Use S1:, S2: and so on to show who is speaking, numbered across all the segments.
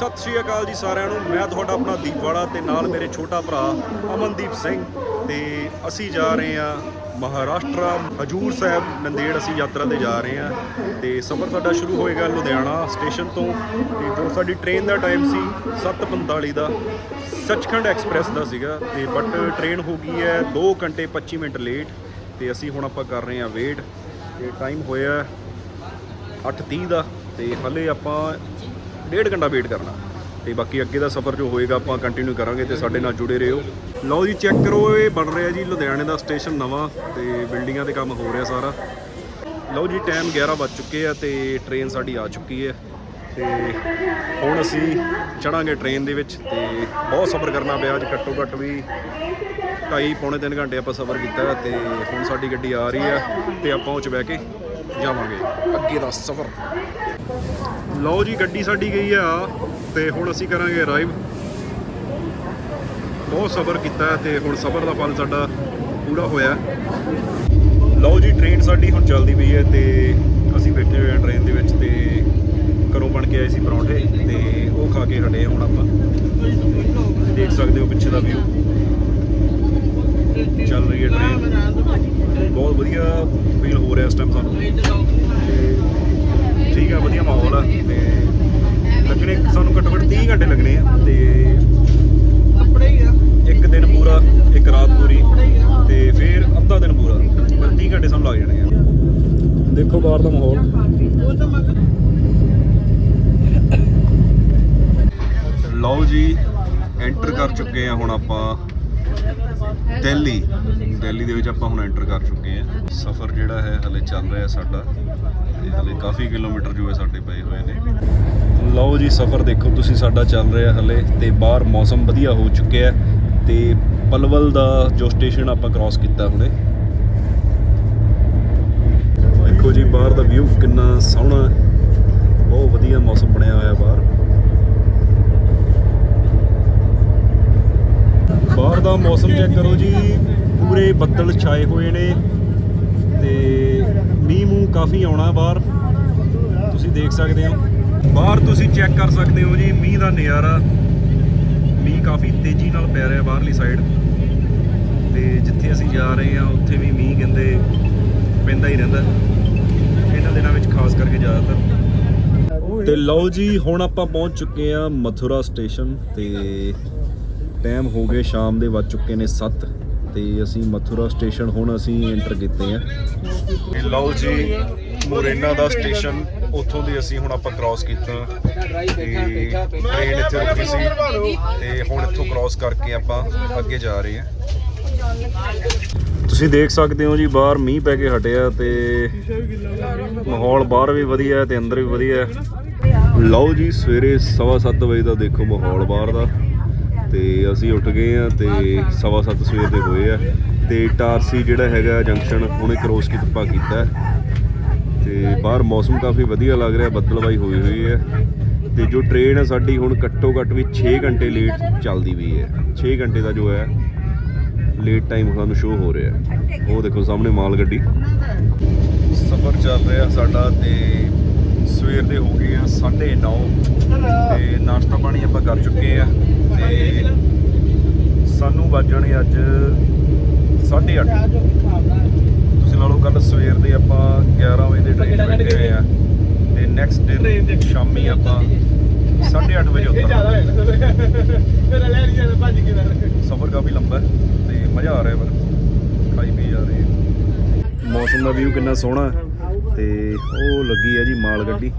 S1: ਸਤਿ ਸ਼੍ਰੀ ਅਕਾਲ ਜੀ ਸਾਰਿਆਂ ਨੂੰ। ਮੈਂ ਤੁਹਾਡਾ ਆਪਣਾ ਦੀਪਵਾੜਾ ਤੇ ਨਾਲ ਮੇਰੇ ਛੋਟਾ ਭਰਾ ਅਮਨਦੀਪ ਸਿੰਘ ਤੇ ਅਸੀਂ ਜਾ ਰਹੇ ਹਾਂ ਮਹਾਰਾਸ਼ਟਰ। ਹਜੂਰ ਸਾਹਿਬ ਨੰਦੇੜ ਅਸੀਂ ਯਾਤਰਾ ਤੇ ਜਾ ਰਹੇ ਹਾਂ ਤੇ ਸਫ਼ਰ ਸਾਡਾ ਸ਼ੁਰੂ ਹੋਏਗਾ ਲੁਧਿਆਣਾ ਸਟੇਸ਼ਨ ਤੋਂ। ਤੇ ਜੋ ਸਾਡੀ ਟ੍ਰੇਨ ਦਾ ਟਾਈਮ ਸੀ 7:45 ਦਾ, ਸੱਚਖੰਡ ਐਕਸਪ੍ਰੈਸ ਦਾ ਸੀਗਾ। ਤੇ ਬਟ ਟ੍ਰੇਨ ਹੋ ਗਈ ਹੈ 2 ਘੰਟੇ 25 ਮਿੰਟ ਲੇਟ ਤੇ ਅਸੀਂ ਹੁਣ ਆਪਾਂ ਕਰ ਰਹੇ ਹਾਂ ਵੇਟ। ਤੇ ਟਾਈਮ ਹੋਇਆ 8:30 ਦਾ ਤੇ ਹਲੇ ਆਪਾਂ ਡੇਢ ਘੰਟਾ ਵੇਟ ਕਰਨਾ। ਤੇ ਬਾਕੀ ਅੱਗੇ ਦਾ ਸਫ਼ਰ ਜੋ ਹੋਏਗਾ, ਆਪਾਂ ਕੰਟੀਨਿਊ ਕਰਾਂਗੇ ਤੇ ਸਾਡੇ ਨਾਲ ਜੁੜੇ ਰਹੋ। ਲਓ ਜੀ ਚੈੱਕ ਕਰੋ, ਇਹ ਬਣ ਰਿਹਾ ਜੀ ਲੁਧਿਆਣੇ ਦਾ ਸਟੇਸ਼ਨ ਨਵਾਂ ਤੇ ਬਿਲਡਿੰਗਾਂ ਤੇ ਕੰਮ ਹੋ ਰਿਹਾ ਸਾਰਾ। ਲਓ ਜੀ ਟਾਈਮ 11 ਵੱਜ ਚੁੱਕੇ ਆ ਤੇ ਟ੍ਰੇਨ ਸਾਡੀ ਆ ਚੁੱਕੀ ਹੈ। ਤੇ ਹੁਣ ਅਸੀਂ ਚੜਾਂਗੇ ਟ੍ਰੇਨ ਦੇ ਵਿੱਚ ਤੇ ਬਹੁਤ ਸਫ਼ਰ ਕਰਨਾ ਪਿਆ ਅੱਜ, ਘੱਟੋ ਘੱਟ ਵੀ ਢਾਈ ਪੌਣੇ 3 ਘੰਟੇ ਆਪਾਂ ਸਫ਼ਰ ਕੀਤਾ ਹੈ ਤੇ ਹੁਣ ਸਾਡੀ ਗੱਡੀ ਆ ਰਹੀ ਆ ਤੇ ਆਪਾਂ ਉਹ ਚ ਬਹਿ ਕੇ ਜਾਵਾਂਗੇ ਅੱਗੇ ਦਾ ਸਫ਼ਰ। ਲਓ ਜੀ, ਗੱਡੀ ਸਾਡੀ ਗਈ ਆ ਤੇ ਹੁਣ ਅਸੀਂ ਕਰਾਂਗੇ ਅਰਾਈਵ ਬਹੁਤ ਸਬਰ ਕੀਤਾ ਹੈ ਤੇ ਹੁਣ ਸਬਰ ਦਾ ਫਲ ਸਾਡਾ ਪੂਰਾ ਹੋਇਆ। ਲਓ ਜੀ ਟ੍ਰੇਨ ਸਾਡੀ ਹੁਣ ਚੱਲਦੀ ਪਈ ਹੈ ਤੇ ਅਸੀਂ ਬੈਠੇ ਹੋਏ ਹਾਂ ਟ੍ਰੇਨ ਦੇ ਵਿੱਚ ਤੇ ਘਰੋਂ ਬਣ ਕੇ ਆਏ ਸੀ ਪਰੌਂਠੇ ਤੇ ਉਹ ਖਾ ਕੇ ਹਟੇ ਹਾਂ ਹੁਣ ਆਪਾਂ। ਦੇਖ ਸਕਦੇ ਹੋ ਪਿੱਛੇ ਦਾ ਵਿਊ ਚੱਲ ਰਹੀ ਹੈ ਟ੍ਰੇਨ ਬਹੁਤ ਵਧੀਆ ਫੀਲ ਹੋ ਰਿਹਾ ਇਸ ਟਾਈਮ ਸਾਨੂੰ। ਠੀਕ ਆ ਵਧੀਆ ਮਾਹੌਲ ਆ। ਤੇ ਲੱਗਣੇ ਸਾਨੂੰ ਘੱਟੋ ਘੱਟ 30 ਘੰਟੇ ਲੱਗਣੇ ਆ। ਤੇ ਇੱਕ ਦਿਨ ਪੂਰਾ, ਇੱਕ ਰਾਤ ਪੂਰੀ। ਤੇ ਫਿਰ ਅੱਧਾ ਦਿਨ ਪੂਰਾ। 30 ਘੰਟੇ ਸਾਨੂੰ ਲੱਗ ਜਾਣੇ ਆ। ਦੇਖੋ ਬਾਹਰ ਦਾ ਮਾਹੌਲ। ਲਓ ਜੀ ਐਂਟਰ ਕਰ ਚੁੱਕੇ ਆ ਹੁਣ ਆਪਾਂ ਦਿੱਲੀ। ਦਿੱਲੀ ਦੇ ਵਿੱਚ ਆਪਾਂ ਹੁਣ ਐਂਟਰ ਕਰ ਚੁੱਕੇ ਆ। ਸਫ਼ਰ ਜਿਹੜਾ ਹੈ ਹਲੇ ਚੱਲ ਰਿਹਾ ਸਾਡਾ। ਤੇ ਹਲੇ ਕਾਫੀ ਕਿਲੋਮੀਟਰ ਜੋ ਹੈ ਸਾਡੇ ਪਏ ਹੋਏ ਨੇ। ਲਓ ਜੀ, ਸਫ਼ਰ ਦੇਖੋ ਤੁਸੀਂ, ਸਾਡਾ ਚੱਲ ਰਿਹਾ ਹਲੇ ਤੇ ਬਾਹਰ ਮੌਸਮ ਵਧੀਆ ਹੋ ਚੁੱਕਿਆ ਹੈ ਤੇ ਪਲਵਲ ਦਾ ਜੋ ਸਟੇਸ਼ਨ ਆਪਾਂ ਕ੍ਰਾਸ ਕੀਤਾ ਹੁਣੇ। ਦੇਖੋ ਜੀ, ਬਾਹਰ ਦਾ ਵਿਊ ਕਿੰਨਾ ਸੋਹਣਾ ਬਹੁਤ ਵਧੀਆ ਮੌਸਮ ਬਣਿਆ ਹੋਇਆ ਬਾਹਰ। ਬਾਹਰ ਦਾ ਮੌਸਮ ਚੈੱਕ ਕਰੋ ਜੀ, ਪੂਰੇ ਬੱਦਲ ਛਾਏ ਹੋਏ ਨੇ ਤੇ ਕਾਫੀ ਆਉਣਾ ਬਾਹਰ। ਤੁਸੀਂ ਦੇਖ ਸਕਦੇ ਹੋ। ਬਾਹਰ ਤੁਸੀਂ ਚੈੱਕ ਕਰ ਸਕਦੇ ਹੋ ਜੀ, ਮੀਂਹ ਦਾ ਨਜ਼ਾਰਾ। ਮੀਂਹ ਕਾਫੀ ਤੇਜ਼ੀ ਨਾਲ ਪੈ ਰਿਹਾ ਬਾਹਰਲੀ ਸਾਈਡ ਤੇ ਜਿੱਥੇ ਅਸੀਂ ਜਾ ਰਹੇ ਹਾਂ, ਉੱਥੇ ਵੀ ਮੀਂਹ ਕਹਿੰਦੇ ਪੈਂਦਾ ਹੀ ਰਹਿੰਦਾ। ਇਹਨਾਂ ਦਿਨਾਂ ਵਿੱਚ ਖਾਸ ਕਰਕੇ ਜ਼ਿਆਦਾਤਰ। ਤੇ ਲਓ ਜੀ, ਹੁਣ ਆਪਾਂ ਪਹੁੰਚ ਚੁੱਕੇ ਆ ਮਥੁਰਾ ਸਟੇਸ਼ਨ ਤੇ। ਟਾਈਮ ਹੋ ਗਏ, ਸ਼ਾਮ ਦੇ ਵੱਜ ਚੁੱਕੇ ਨੇ 7 ਤੇ ਅਸੀਂ ਮਥੁਰਾ ਸਟੇਸ਼ਨ ਹੁਣ ਅਸੀਂ ਐਂਟਰ ਕੀਤੇ ਆ। ਤੇ ਲਓ ਜੀ, ਮੋਰੇਨਾ ਦਾ ਸਟੇਸ਼ਨ, ਉੱਥੋਂ ਦੀ ਅਸੀਂ ਹੁਣ ਆਪਾਂ ਕ੍ਰਾਸ ਕੀਤਾ। ਤੇ ਟ੍ਰੇਨ ਇੱਥੇ ਰੁਕੀ ਸੀ ਤੇ ਹੁਣ ਇੱਥੋਂ ਕ੍ਰਾਸ ਕਰਕੇ ਆਪਾਂ ਅੱਗੇ ਜਾ ਰਹੇ ਹਾਂ। ਤੁਸੀਂ ਦੇਖ ਸਕਦੇ ਹੋ ਜੀ, ਬਾਹਰ ਮੀਂਹ ਪੈ ਕੇ ਹਟਿਆ ਤੇ ਮਾਹੌਲ ਬਾਹਰ ਵੀ ਵਧੀਆ ਹੈ ਤੇ ਅੰਦਰ ਵੀ ਵਧੀਆ ਲਓ ਜੀ, ਸਵੇਰੇ 7:30 ਵਜੇ ਦਾ ਦੇਖੋ ਮਾਹੌਲ ਬਾਹਰ ਦਾ। ਤੇ ਅਸੀਂ ਉੱਠ ਗਏ ਆ ਤੇ 7:30 ਸਵੇਰ ਦੇ ਹੋਏ ਆ ਤੇ ਟਾਰਸੀ ਜਿਹੜਾ ਹੈਗਾ ਜੰਕਸ਼ਨ ਉਹਨੇ ਕ੍ਰੋਸ ਕੀਤਾ ਕੀਤਾ ਹੈ। ਤੇ ਬਾਹਰ ਮੌਸਮ ਕਾਫੀ ਵਧੀਆ ਲੱਗ ਰਿਹਾ ਬੱਦਲਵਾਈ ਹੋਈ ਹੋਈ ਹੈ। ਤੇ ਜੋ ਟ੍ਰੇਨ ਹੈ ਸਾਡੀ ਹੁਣ ਘੱਟੋ ਘੱਟ ਵੀ 6 ਘੰਟੇ ਲੇਟ ਚੱਲਦੀ ਵੀ ਹੈ। 6 ਘੰਟੇ ਦਾ ਜੋ ਹੈ ਲੇਟ ਟਾਈਮ ਸਾਨੂੰ ਸ਼ੋ ਹੋ ਰਿਹਾ ਉਹ ਦੇਖੋ ਸਾਹਮਣੇ ਮਾਲ ਗੱਡੀ। ਸਫ਼ਰ ਚੱਲ ਰਿਹਾ ਸਾਡਾ ਤੇ ਸਵੇਰ ਦੇ ਹੋ ਗਏ ਆ 9:30 ਤੇ ਨਾਸ਼ਤਾ ਪਾਣੀ ਆਪਾਂ ਕਰ ਚੁੱਕੇ ਆ। ਤੇ ਸਾਨੂੰ ਵੱਜਣੇ ਅੱਜ 8:30 ਤੁਸੀਂ ਲਾ ਲਓ ਕੱਲ ਸਵੇਰ ਦੇ ਆਪਾਂ 11 ਵਜੇ ਦੇ ਟ੍ਰੇਨ ਬੈਠੇ ਹੋਏ ਆ। ਤੇ ਨੈਕਸਟ ਦਿਨ ਸ਼ਾਮੀ ਆਪਾਂ 8:30 ਵਜੇ ਉਤਰਾਂਗੇ। ਸਫ਼ਰ ਕਾਫੀ ਲੰਬਾ ਹੈ ਤੇ ਮਜ਼ਾ ਆ ਰਿਹਾ ਪਰ। ਖਾਈ ਪੀ ਜਾ ਰਹੇ ਹਾਂ ਮੌਸਮ ਦਾ ਵਿਊ ਕਿੰਨਾ ਸੋਹਣਾ ਹੈ। ਤੇ ਉਹ ਲੱਗੀ ਹੈ ਜੀ ਮਾਲ ਗੱਡੀ।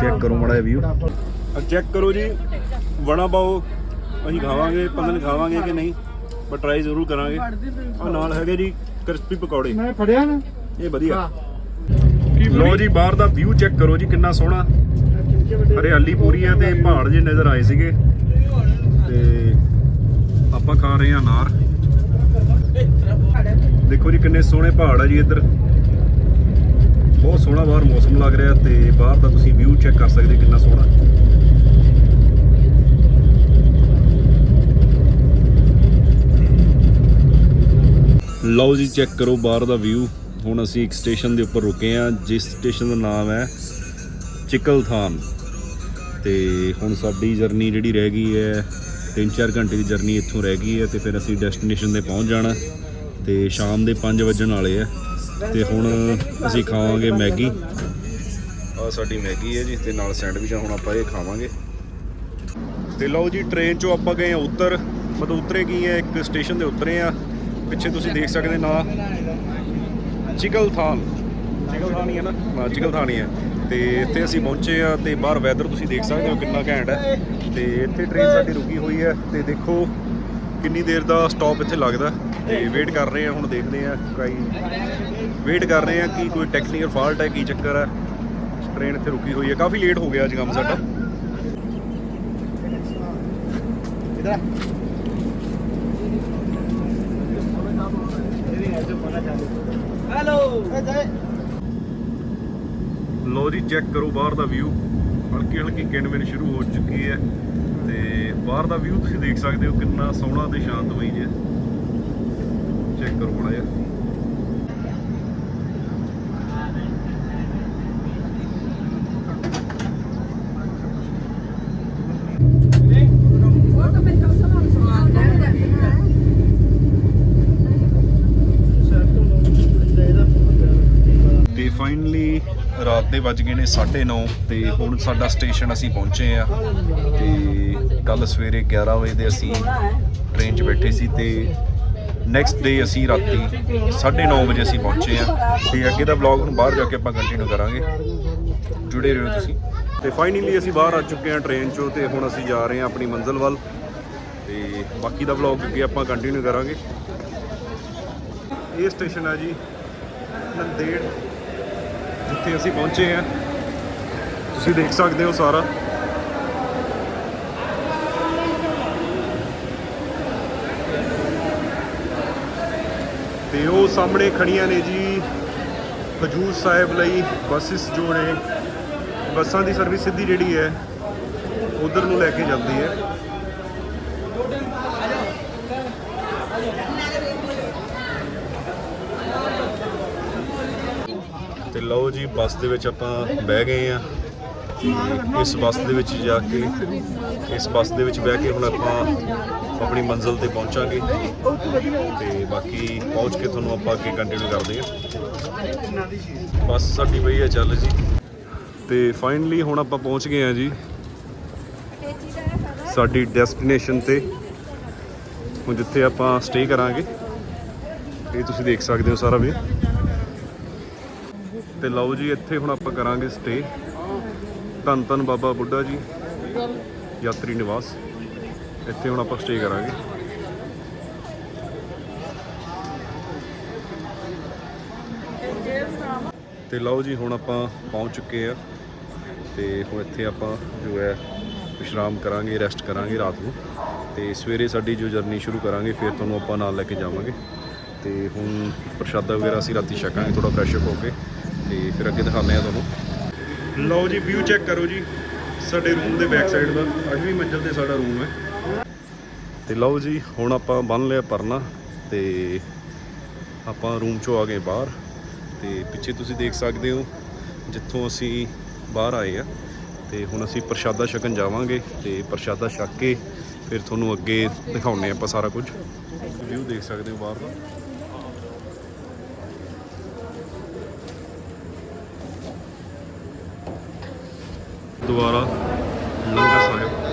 S1: ਚੈੱਕ ਕਰੋ ਮੜਾ ਵਿਊ ਚੈੱਕ ਕਰੋ ਜੀ। ਵੜਾ ਪਾਓ। ਅਸੀਂ ਖਾਵਾਂਗੇ ਪਤਾ ਨਹੀਂ ਖਾਵਾਂਗੇ ਕਿ ਨਹੀਂ? ਬਟ ਟਰਾਈ ਜ਼ਰੂਰ ਕਰਾਂਗੇ। ਆ ਨਾਲ ਹੈਗੇ ਜੀ ਕ੍ਰਿਸਪੀ ਪਕੌੜੇ।
S2: ਮੈਂ ਫੜਿਆ ਨਾ।
S1: ਇਹ ਵਧੀਆ। ਲੋ ਜੀ ਬਾਹਰ ਦਾ ਵਿਊ ਚੈੱਕ ਕਰੋ ਜੀ ਕਿੰਨਾ ਸੋਹਣਾ। ਹਰਿਆਲੀ ਪੂਰੀ ਹੈ ਤੇ ਪਹਾੜ ਜੇ ਨਜ਼ਰ ਆਏ ਸੀਗੇ। ਤੇ ਆਪਾਂ ਖਾ ਰਹੇ ਹਾਂ ਅਨਾਰ। ਦੇਖੋ ਜੀ ਕਿੰਨੇ ਸੋਹਣੇ ਪਹਾੜ ਆ ਜੀ ਇੱਧਰ। ਬਹੁਤ ਸੋਹਣਾ ਬਾਹਰ ਮੌਸਮ ਲੱਗ ਰਿਹਾ ਤੇ ਬਾਹਰ ਦਾ ਤੁਸੀਂ ਵਿਊ ਚੈੱਕ ਕਰ ਸਕਦੇ ਕਿੰਨਾ ਸੋਹਣਾ। ਲਓ ਜੀ ਚੈੱਕ ਕਰੋ ਬਾਹਰ ਦਾ ਵਿਊ ਹੁਣ ਅਸੀਂ ਇੱਕ ਸਟੇਸ਼ਨ ਦੇ ਉੱਪਰ ਰੁਕੇ ਹਾਂ, ਜਿਸ ਸਟੇਸ਼ਨ ਦਾ ਨਾਮ ਹੈ ਚਿਕਲਥਾਨ। ਤੇ ਹੁਣ ਸਾਡੀ ਜਰਨੀ ਜਿਹੜੀ ਰਹਿ ਗਈ ਹੈ 3-4 ਘੰਟੇ ਦੀ ਜਰਨੀ ਇੱਥੋਂ ਰਹਿ ਗਈ ਹੈ ਤੇ ਫਿਰ ਅਸੀਂ ਡੈਸਟੀਨੇਸ਼ਨ ਤੇ ਪਹੁੰਚ ਜਾਣਾ। ਤੇ ਸ਼ਾਮ ਦੇ 5 ਵਜਣ ਵਾਲੇ ਆ ਤੇ ਹੁਣ ਅਸੀਂ ਖਾਵਾਂਗੇ ਮੈਗੀ। ਆ ਸਾਡੀ ਮੈਗੀ ਹੈ ਜੀ, ਤੇ ਨਾਲ ਸੈਂਡਵਿਚ ਆ, ਹੁਣ ਆਪਾਂ ਇਹ ਖਾਵਾਂਗੇ। ਤੇ ਲਓ ਜੀ ਟ੍ਰੇਨ ਚੋਂ ਆਪਾਂ ਗਏ ਆ ਉੱਤਰ। ਮਤਲਬ ਉਤਰੇ ਕੀ ਹੈ, ਇੱਕ ਸਟੇਸ਼ਨ ਤੇ ਉਤਰੇ ਆ ਪਿੱਛੇ ਤੁਸੀਂ ਦੇਖ ਸਕਦੇ ਨਾ। ਚਿਗਲਥਾਨ ਚਿਗਲਥਾਨ ਹੀ ਹੈ ਨਾ? ਹਾਂ ਚਿਗਲਥਾਨ ਹੀ। ਹੈ ਤੇ ਇੱਥੇ ਅਸੀਂ ਪਹੁੰਚੇ ਆ ਤੇ ਬਾਹਰ ਵੈਦਰ ਤੁਸੀਂ ਦੇਖ ਸਕਦੇ ਹੋ ਕਿੰਨਾ ਘੈਂਟ ਹੈ। ਤੇ ਇੱਥੇ ਟ੍ਰੇਨ ਸਾਡੀ ਰੁਕੀ ਹੋਈ ਹੈ। ਤੇ ਦੇਖੋ ਕਿੰਨੀ ਦੇਰ ਦਾ ਸਟਾਪ ਇੱਥੇ ਲੱਗਦਾ? ਤੇ ਵੇਟ ਕਰ ਰਹੇ ਆ ਹੁਣ ਦੇਖਦੇ ਆ ਕਈ ਵੇਟ ਕਰ ਰਹੇ ਆ ਕਿ ਕੋਈ ਟੈਕਨੀਕਲ ਫਾਲਟ ਹੈ ਕੀ ਚੱਕਰ ਹੈ? ਟ੍ਰੇਨ ਇੱਥੇ ਰੁਕੀ ਹੋਈ ਹੈ। ਕਾਫੀ ਲੇਟ ਹੋ ਗਿਆ ਅੱਜ ਕੰਮ ਸਾਡਾ। ਲੋ ਜੀ ਚੈੱਕ ਕਰੋ ਬਾਹਰ ਦਾ ਵਿਊ ਹਲਕੀ ਹਲਕੀ ਕਿਣਮਿਣ ਸ਼ੁਰੂ ਹੋ ਚੁੱਕੀ ਹੈ। ਬਾਹਰ ਦਾ ਵਿਊ ਤੁਸੀਂ ਦੇਖ ਸਕਦੇ ਹੋ ਕਿੰਨਾ ਸੋਹਣਾ ਤੇ ਸ਼ਾਂਤਮਈ ਜਿਹਾ ਚੈੱਕ ਕਰੋ ਬੜਾ ਜਿਹਾ।
S2: ਤੇ
S1: ਫਾਈਨਲੀ ਰਾਤ ਦੇ ਵੱਜ ਗਏ ਨੇ 9:30 ਤੇ ਹੁਣ ਸਾਡਾ ਸਟੇਸ਼ਨ ਅਸੀਂ ਪਹੁੰਚੇ ਆ ਤੇ ਕੱਲ ਸਵੇਰੇ 11 ਵਜੇ ਦੇ ਅਸੀਂ ਟ੍ਰੇਨ 'ਚ ਬੈਠੇ ਸੀ ਤੇ ਨੈਕਸਟ ਡੇ ਅਸੀਂ ਰਾਤੀ 9:30 ਵਜੇ ਅਸੀਂ ਪਹੁੰਚੇ ਆ ਤੇ ਅੱਗੇ ਦਾ ਵਲੌਗ ਨੂੰ ਬਾਹਰ ਜਾ ਕੇ ਆਪਾਂ ਕੰਟੀਨਿਊ ਕਰਾਂਗੇ। ਜੁੜੇ ਰਹੋ ਤੁਸੀਂ। ਤੇ ਫਾਈਨਲੀ ਅਸੀਂ ਬਾਹਰ ਆ ਚੁੱਕੇ ਆ ਟ੍ਰੇਨ 'ਚੋਂ ਤੇ ਹੁਣ ਅਸੀਂ ਜਾ ਰਹੇ ਆ ਆਪਣੀ ਮੰਜ਼ਿਲ ਵੱਲ। ਤੇ ਬਾਕੀ ਦਾ ਵਲੌਗ ਅੱਗੇ ਆਪਾਂ ਕੰਟੀਨਿਊ ਕਰਾਂਗੇ। ਇਹ ਸਟੇਸ਼ਨ ਹੈ ਜੀ, ਨੰਦੇੜ, ਜਿੱਥੇ ਅਸੀਂ ਪਹੁੰਚੇ ਆ ਤੁਸੀਂ ਦੇਖ ਸਕਦੇ ਹੋ ਸਾਰਾ। ਤੇ ਉਹ ਸਾਹਮਣੇ ਖੜੀਆਂ ਨੇ ਜੀ ਹਜੂਰ ਸਾਹਿਬ ਲਈ ਬੱਸਿਸ ਜੋ ਨੇ ਬੱਸਾਂ ਦੀ ਸਰਵਿਸ ਸਿੱਧੀ ਜਿਹੜੀ ਹੈ, ਉਧਰ ਨੂੰ ਲੈ ਕੇ ਜਾਂਦੀ ਹੈ। ਤੇ ਲਓ ਜੀ ਬੱਸ ਦੇ ਵਿੱਚ ਆਪਾਂ ਬਹਿ ਗਏ ਆ ਇਸ ਬੱਸ ਦੇ ਵਿੱਚ ਜਾ ਕੇ, ਇਸ ਬੱਸ ਦੇ ਵਿੱਚ ਬਹਿ ਕੇ ਹੁਣ ਆਪਾਂ ਆਪਣੀ ਮੰਜ਼ਿਲ ਤੇ ਪਹੁੰਚਾਂਗੇ। ਤੇ ਬਾਕੀ ਪਹੁੰਚ ਕੇ ਤੁਹਾਨੂੰ ਆਪਾਂ ਅੱਗੇ ਕੰਟੀਨਿਊ ਕਰਦੇ ਹਾਂ। ਬਸ ਸਾਡੀ ਪਈ ਹੈ, ਚੱਲ ਜੀ। ਤੇ ਫਾਈਨਲੀ ਹੁਣ ਆਪਾਂ ਪਹੁੰਚ ਗਏ ਆ ਜੀ। ਸਾਡੀ ਡੈਸਟੀਨੇਸ਼ਨ ਤੇ। ਹੁਣ ਜਿੱਥੇ ਆਪਾਂ ਸਟੇ ਕਰਾਂਗੇ। ਇਹ ਤੁਸੀਂ ਦੇਖ ਸਕਦੇ ਹੋ ਸਾਰਾ ਵੀ ਤੇ ਲਓ ਜੀ, ਇੱਥੇ ਹੁਣ ਆਪਾਂ ਕਰਾਂਗੇ ਸਟੇ ਧੰਨ ਧੰਨ ਬਾਬਾ ਬੁੱਢਾ ਜੀ। ਯਾਤਰੀ ਨਿਵਾਸ। ਇੱਥੇ ਹੁਣ ਆਪਾਂ ਸਟੇ ਕਰਾਂਗੇ। ਤੇ ਲਓ ਜੀ, ਹੁਣ ਆਪਾਂ ਪਹੁੰਚ ਚੁੱਕੇ ਆ। ਤੇ ਹੁਣ ਇੱਥੇ ਆਪਾਂ ਜੋ ਹੈ, ਵਿਸ਼ਰਾਮ ਕਰਾਂਗੇ ਰੈਸਟ ਕਰਾਂਗੇ ਰਾਤ ਨੂੰ। ਤੇ ਸਵੇਰੇ ਸਾਡੀ ਜੋ ਜਰਨੀ ਸ਼ੁਰੂ ਕਰਾਂਗੇ, ਫਿਰ ਤੁਹਾਨੂੰ ਆਪਾਂ ਨਾਲ ਲੈ ਕੇ ਜਾਵਾਂਗੇ। ਤੇ ਹੁਣ ਪ੍ਰਸ਼ਾਦਾ ਵਗੈਰਾ ਅਸੀਂ ਰਾਤੀ ਛਕਾਂਗੇ ਥੋੜਾ ਫਰੈਸ਼ ਹੋ ਕੇ। ਤੇ ਫਿਰ ਅੱਗੇ ਦਿਖਾਉਂਦੇ ਆ ਤੁਹਾਨੂੰ। ਲਓ ਜੀ ਵਿਊ ਚੈੱਕ ਕਰੋ ਜੀ, ਸਾਡੇ ਰੂਮ ਦੇ ਬੈਕ ਸਾਈਡ ਦਾ। ਅੱਠਵੀਂ ਮੰਜ਼ਲ ਤੇ ਸਾਡਾ ਰੂਮ ਹੈ। ਤੇ ਲਓ ਜੀ, ਹੁਣ ਆਪਾਂ ਬੰਨ ਲਿਆ ਪਰਨਾ ਤੇ ਆਪਾਂ ਰੂਮ ਚੋਂ ਆ ਗਏ ਬਾਹਰ ਤੇ ਪਿੱਛੇ ਤੁਸੀਂ ਦੇਖ ਸਕਦੇ ਹੋ ਜਿੱਥੋਂ ਅਸੀਂ ਬਾਹਰ ਆਏ ਆ ਤੇ ਹੁਣ ਅਸੀਂ ਪ੍ਰਸ਼ਾਦਾ ਛਕਣ ਜਾਵਾਂਗੇ ਤੇ ਪ੍ਰਸ਼ਾਦਾ ਛਕ ਕੇ ਫਿਰ ਤੁਹਾਨੂੰ ਅੱਗੇ ਦਿਖਾਉਣੇ ਆਪਾਂ ਸਾਰਾ ਕੁਝ। ਵਿਊ ਦੇਖ ਸਕਦੇ ਹੋ ਬਾਹਰ ਦਾ। ਦੁਆਰਾ ਲੰਗਰ ਸਾਹਿਬ।